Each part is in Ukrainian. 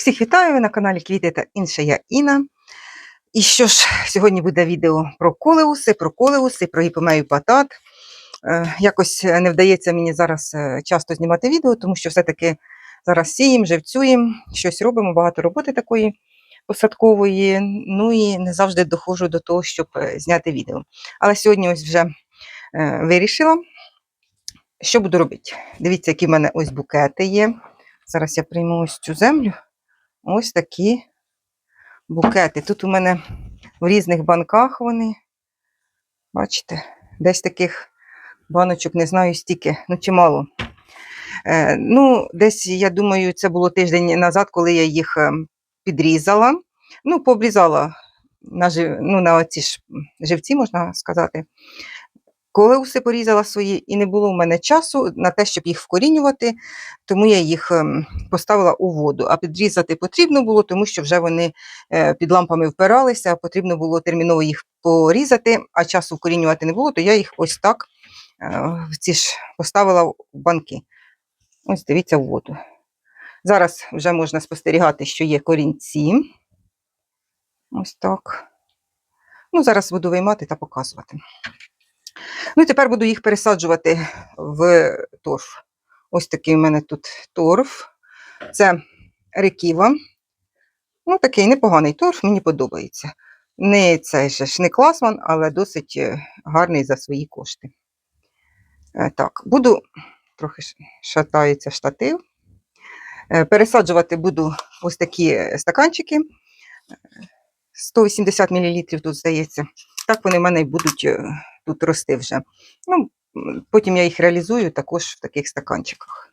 Всіх вітаю на каналі Квіти та інше я Іна. І що ж, сьогодні буде відео про колеуси, про колеуси, про гіпомею патат. Е, якось не вдається мені зараз е, часто знімати відео, тому що все-таки зараз сіємо, живцюємо, щось робимо, багато роботи такої посадкової. Ну і не завжди доходжу до того, щоб е, зняти відео. Але сьогодні ось вже е, вирішила, що буду робити. Дивіться, які в мене ось букети є. Зараз я прийму ось цю землю. Ось такі букети. Тут у мене в різних банках вони. Бачите, десь таких баночок, не знаю, стільки, ну чимало. Е, ну, десь, я думаю, це було тиждень назад, коли я їх е, підрізала. Ну, пообрізала на, ну, на ці ж живці, можна сказати. Колеуси порізала свої, і не було в мене часу на те, щоб їх вкорінювати, тому я їх ем, поставила у воду. А підрізати потрібно було, тому що вже вони е, під лампами впиралися, потрібно було терміново їх порізати, а часу вкорінювати не було, то я їх ось так е, ці ж поставила в банки. Ось дивіться в воду. Зараз вже можна спостерігати, що є корінці. Ось так. Ну, зараз буду виймати та показувати. Ну і тепер буду їх пересаджувати в торф. Ось такий у мене тут торф. Це реківа. Ну, такий непоганий торф, мені подобається. Не цей же ж не класман, але досить е, гарний за свої кошти. Е, Так, буду, трохи шатається штатив. Е, Пересаджувати буду ось такі стаканчики. Е, 180 мл тут здається. Так вони в мене будуть тут рости вже. Ну, потім я їх реалізую також в таких стаканчиках.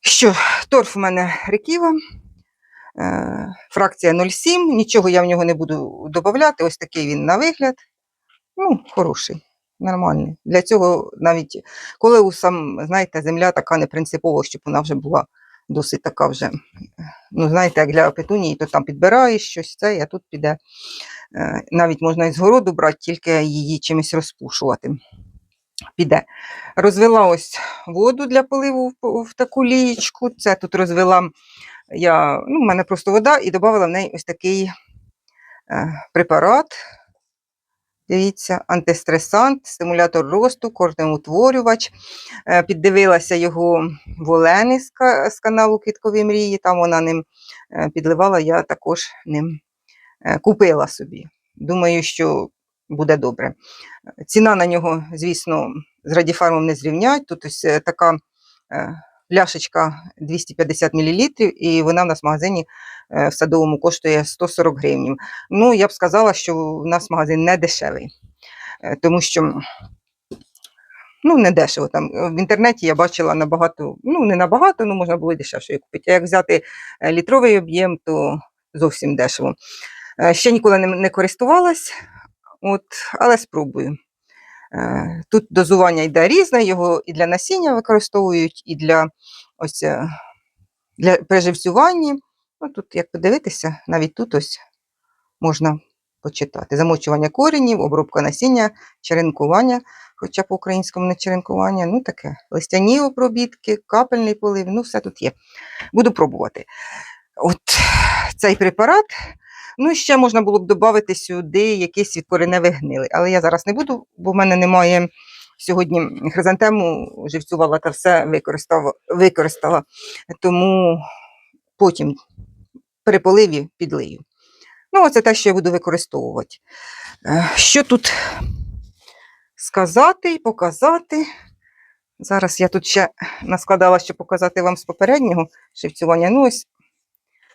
Що, торф у мене реківа, е, фракція 0,7, нічого я в нього не буду додавати. Ось такий він на вигляд. Ну, хороший, нормальний. Для цього навіть коли у сам, знаєте, земля така не принципова, щоб вона вже була досить така вже. Ну, знаєте, як для петунії, то там підбираєш щось, це, а тут піде. Е, Навіть можна із городу брати, тільки її чимось розпушувати. Піде. Розвела ось воду для поливу в, таку лієчку. Це тут розвела я, ну, в мене просто вода, і додала в неї ось такий е, препарат. Дивіться, антистресант, стимулятор росту, корнеутворювач. Е, Піддивилася його в Олени з, каналу Квіткові мрії. Там вона ним е, підливала, я також ним е, купила собі. Думаю, що буде добре. Ціна на нього, звісно, з радіфармом не зрівнять. Тут ось така пляшечка 250 мл, і вона в нас в магазині е, в садовому коштує 140 гривень. Ну, я б сказала, що в нас магазин не дешевий, е, тому що ну, не дешево. Там в інтернеті я бачила набагато, ну не набагато, ну можна було й дешевше купити. А як взяти е, літровий об'єм, то зовсім дешево. Ще ніколи не користувалась, от, але спробую. Е, Тут дозування йде різне, його і для насіння використовують, і для ось е, для приживцювання. Ну, тут, як подивитися, навіть тут ось можна почитати. Замочування коренів, обробка насіння, черенкування, хоча по-українському не черенкування, ну таке. Листяні обробітки, капельний полив, ну все тут є. Буду пробувати. От цей препарат. Ну, і ще можна було б додати сюди якісь від кореневих гнили. Але я зараз не буду, бо в мене немає сьогодні хризантему, живцювала та все використала, використала. Тому потім при поливі підлию. Ну, оце те, що я буду використовувати. Е, Що тут сказати і показати? Зараз я тут ще наскладала, щоб показати вам з попереднього живцювання. Ну, ось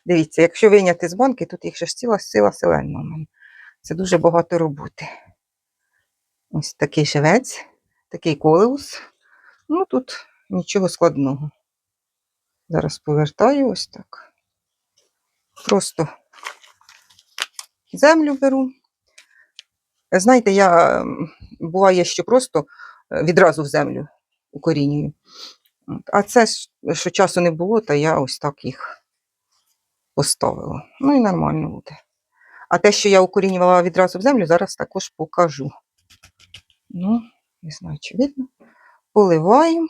Дивіться, якщо вийняти з банки, тут їх ще ж ціла сила селена у мене. Це дуже багато роботи. Ось такий живець, такий колеус. Ну тут нічого складного. Зараз повертаю ось так. Просто землю беру. Знаєте, я буває, що просто е, відразу в землю укорінюю. А це, що часу не було, то я ось так їх поставила. Ну і нормально буде. А те, що я укорінювала відразу в землю, зараз також покажу. Ну, не знаю, чи видно. Поливаю.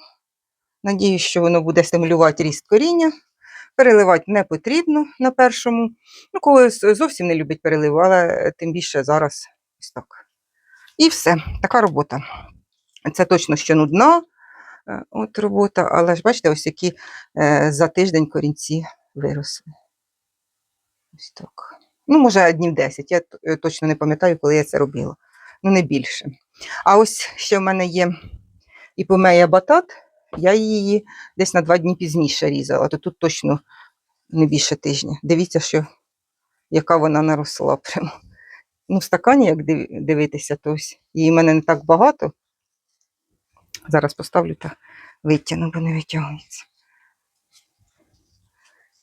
Надіюсь, що воно буде стимулювати ріст коріння. Переливати не потрібно на першому. Ну, коли зовсім не любить переливу, але тим більше зараз ось так. І все, така робота. Це точно що нудна е, от робота, але ж бачите, ось які е, за тиждень корінці виросли. Ось так. Ну, може, днів 10. Я е, точно не пам'ятаю, коли я це робила. Ну, не більше. А ось ще в мене є іпомея батат, я її десь на два дні пізніше різала, то тут точно не більше тижня. Дивіться, що, яка вона наросла. Прямо. Ну, в стакані, як дивитися, то ось її в мене не так багато. Зараз поставлю та витягну, бо не витягується.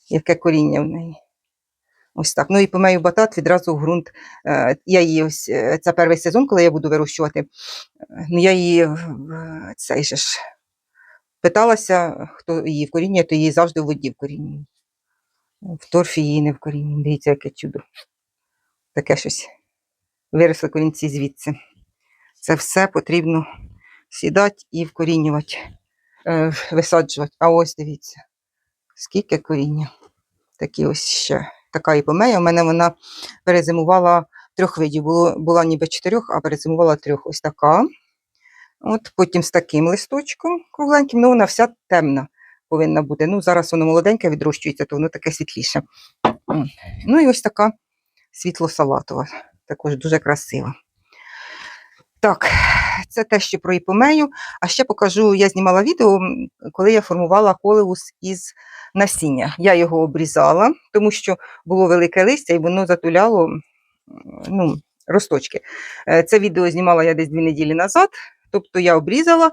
Яке коріння в неї. Ось так. Ну і помею батат відразу в ґрунт. Е, Я її ось, е, це перший сезон, коли я буду вирощувати. Е, Ну, я її в- в цей же ж питалася, хто її вкорінює, то її завжди в воді вкорінює. В торфі її не вкорінює. Дивіться, яке чудо. Таке щось. Виросли корінці звідси. Це все потрібно сідати і вкорінювати, висаджувати. А ось дивіться, скільки коріння. Такі ось ще. Така іпомея. У мене вона перезимувала трьох видів. Було, була ніби чотирьох, а перезимувала трьох. Ось така. От потім з таким листочком кругленьким, ну вона вся темна повинна бути. Ну, зараз воно молоденьке відрощується, то воно таке світліше. Ну і ось така світло-салатова, також дуже красива. Так, це те, що про іпомею. А ще покажу, я знімала відео, коли я формувала колеус із насіння. Я його обрізала, тому що було велике листя і воно затуляло ну, росточки. Е, Це відео знімала я десь дві неділі назад. Тобто я обрізала,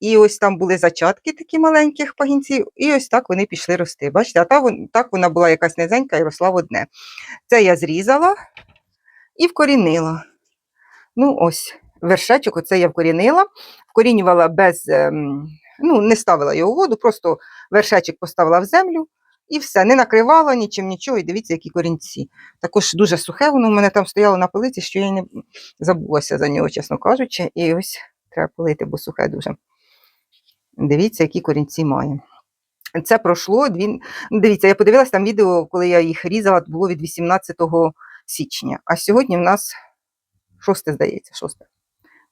і ось там були зачатки такі маленьких пагінців, і ось так вони пішли рости. Бачите, а та, так вона була якась низенька і росла в одне. Це я зрізала і вкорінила. Ну, ось, вершечок, оце я вкорінила, вкорінювала без, ем, ну, не ставила його воду, просто вершечок поставила в землю. І все, не накривала нічим, нічого, і дивіться, які корінці. Також дуже сухе, воно в мене там стояло на полиці, що я не забулася за нього, чесно кажучи. І ось треба полити, бо сухе дуже. Дивіться, які корінці має. Це пройшло дві. Дивіться, я подивилася там відео, коли я їх різала, було від 18 січня. А сьогодні в нас 6, здається, 6.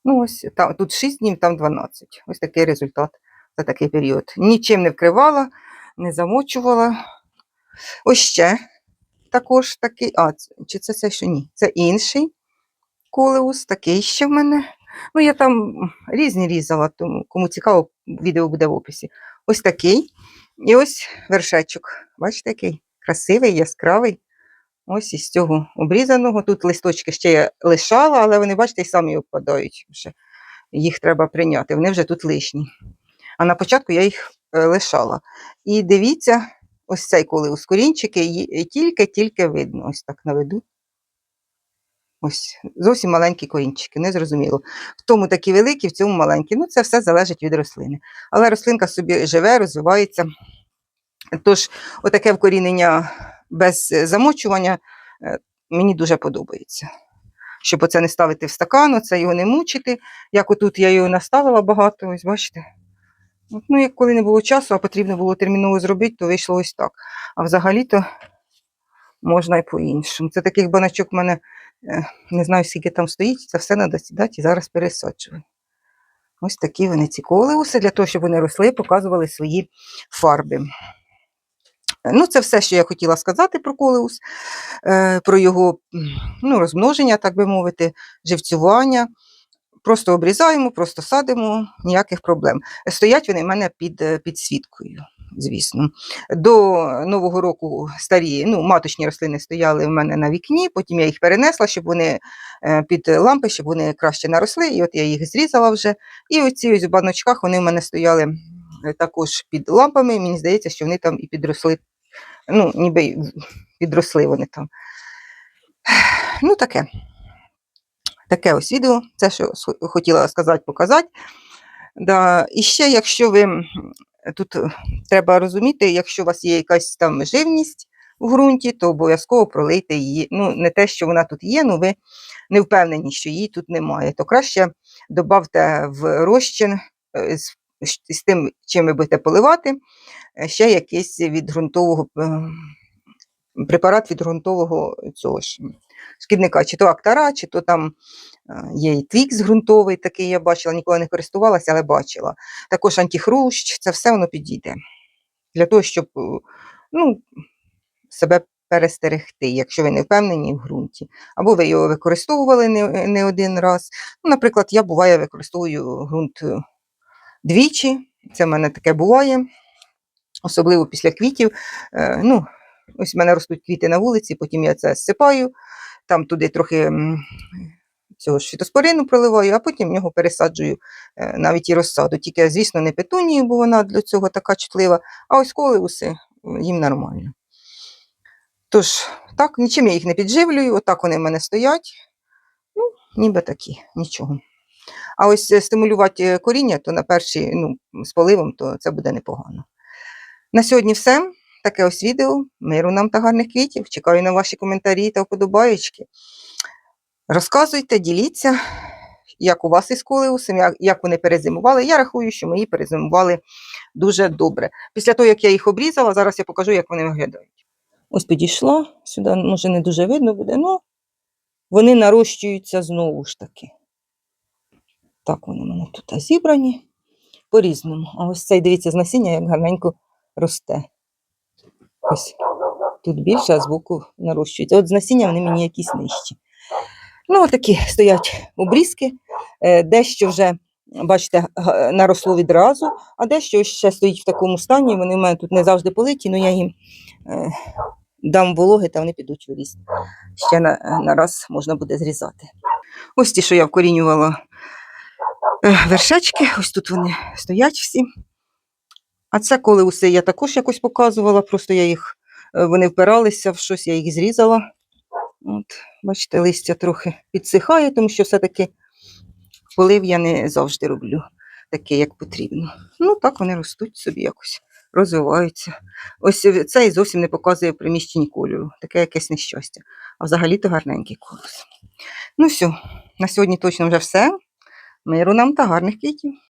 Ну, ось там, тут 6 днів, там 12. Ось такий результат за такий період. Нічим не вкривала, не замочувала. Ось ще також такий. А, чи це це ще ні? Це інший колеус, такий ще в мене. Ну, я там різні різала, тому кому цікаво, відео буде в описі. Ось такий. І ось вершечок. Бачите, який красивий, яскравий. Ось із цього обрізаного. Тут листочки ще я лишала, але вони, бачите, і самі опадають. Вже. Їх треба прийняти. Вони вже тут лишні. А на початку я їх е, лишала. І дивіться, ось цей колеус корінчики, ї- тільки-тільки видно. Ось так наведу. Ось зовсім маленькі корінчики, не зрозуміло. В тому такі великі, в цьому маленькі. Ну, це все залежить від рослини. Але рослинка собі живе, розвивається. Тож, отаке вкорінення без е, замочування е, мені дуже подобається. Щоб оце не ставити в стакан, оце його не мучити. Як отут я його наставила багато, ось бачите. Ну, як коли не було часу, а потрібно було терміново зробити, то вийшло ось так. А взагалі-то можна і по-іншому. Це таких баночок в мене е, не знаю, скільки там стоїть, це все треба сідати і зараз пересаджувати. Ось такі вони ці колеуси, для того, щоб вони росли, показували свої фарби. Ну, це все, що я хотіла сказати про колеус, е, про його ну, розмноження, так би мовити, живцювання. Просто обрізаємо, просто садимо, ніяких проблем. Стоять вони в мене під е, підсвіткою, звісно. До Нового року старі, ну, маточні рослини стояли в мене на вікні, потім я їх перенесла, щоб вони е, під лампи, щоб вони краще наросли. І от я їх зрізала вже. І оці ось в баночках вони в мене стояли також під лампами. Мені здається, що вони там і підросли. Ну, ніби підросли вони там. Ну, таке. Таке ось відео, це що хотіла сказати, показати. Да. І ще, якщо ви тут е, треба розуміти, якщо у вас є якась там живність у ґрунті, то обов'язково пролийте її. Ну, не те, що вона тут є, ну ви не впевнені, що її тут немає. То краще додавте в розчин е, з з- тим, чим ви будете поливати, е, ще якийсь від ґрунтового е, препарат від ґрунтового цього ж шкідника, чи то актара, чи то там е, є і твікс ґрунтовий, такий я бачила, ніколи не користувалася, але бачила. Також антихрущ, це все воно підійде. Для того, щоб ну, себе перестерегти, якщо ви не впевнені в ґрунті. Або ви його використовували не, не один раз. Ну, наприклад, я буває використовую ґрунт двічі. Це в мене таке буває, особливо після квітів. Е, ну, ось в мене ростуть квіти на вулиці, потім я це зсипаю, там туди трохи цього ж фітоспорину проливаю, а потім в нього пересаджую е, навіть і розсаду. Тільки, звісно, не петунію, бо вона для цього така чутлива, а ось колеуси м, їм нормально. Тож, так, нічим я їх не підживлюю, отак вони в мене стоять. Ну, ніби такі, нічого. А ось е, стимулювати е, коріння, то на перший, ну, з поливом, то це буде непогано. На сьогодні все. Таке ось відео. Миру нам та гарних квітів. Чекаю на ваші коментарі та вподобаєчки. Розказуйте, діліться, як у вас із колеусом, як, вони перезимували. Я рахую, що мої перезимували дуже добре. Після того, як я їх обрізала, зараз я покажу, як вони виглядають. Ось підійшла, сюди, може, не дуже видно буде, але вони нарощуються знову ж таки. Так вони в мене тут зібрані по-різному. А ось цей, дивіться, з насіння, як гарненько росте. Ось тут більше, а збоку нарощується. От з насіння вони мені якісь нижчі. Ну, отакі стоять обрізки, е, дещо вже, бачите, наросло відразу, а дещо ще стоїть в такому стані. Вони в мене тут не завжди политі, але я їм е, дам вологи та вони підуть ріст. Ще на, на раз можна буде зрізати. Ось ті, що я вкорінювала вершечки, ось тут вони стоять всі. А це коли усе я також якось показувала, просто я їх, е, вони впиралися в щось, я їх зрізала. От, бачите, листя трохи підсихає, тому що все-таки полив я не завжди роблю такий, як потрібно. Ну, так вони ростуть собі якось, розвиваються. Ось е, цей зовсім не показує приміщень кольору, таке якесь нещастя. А взагалі-то гарненький колос. Ну все, на сьогодні точно вже все. Миру нам та гарних квітів.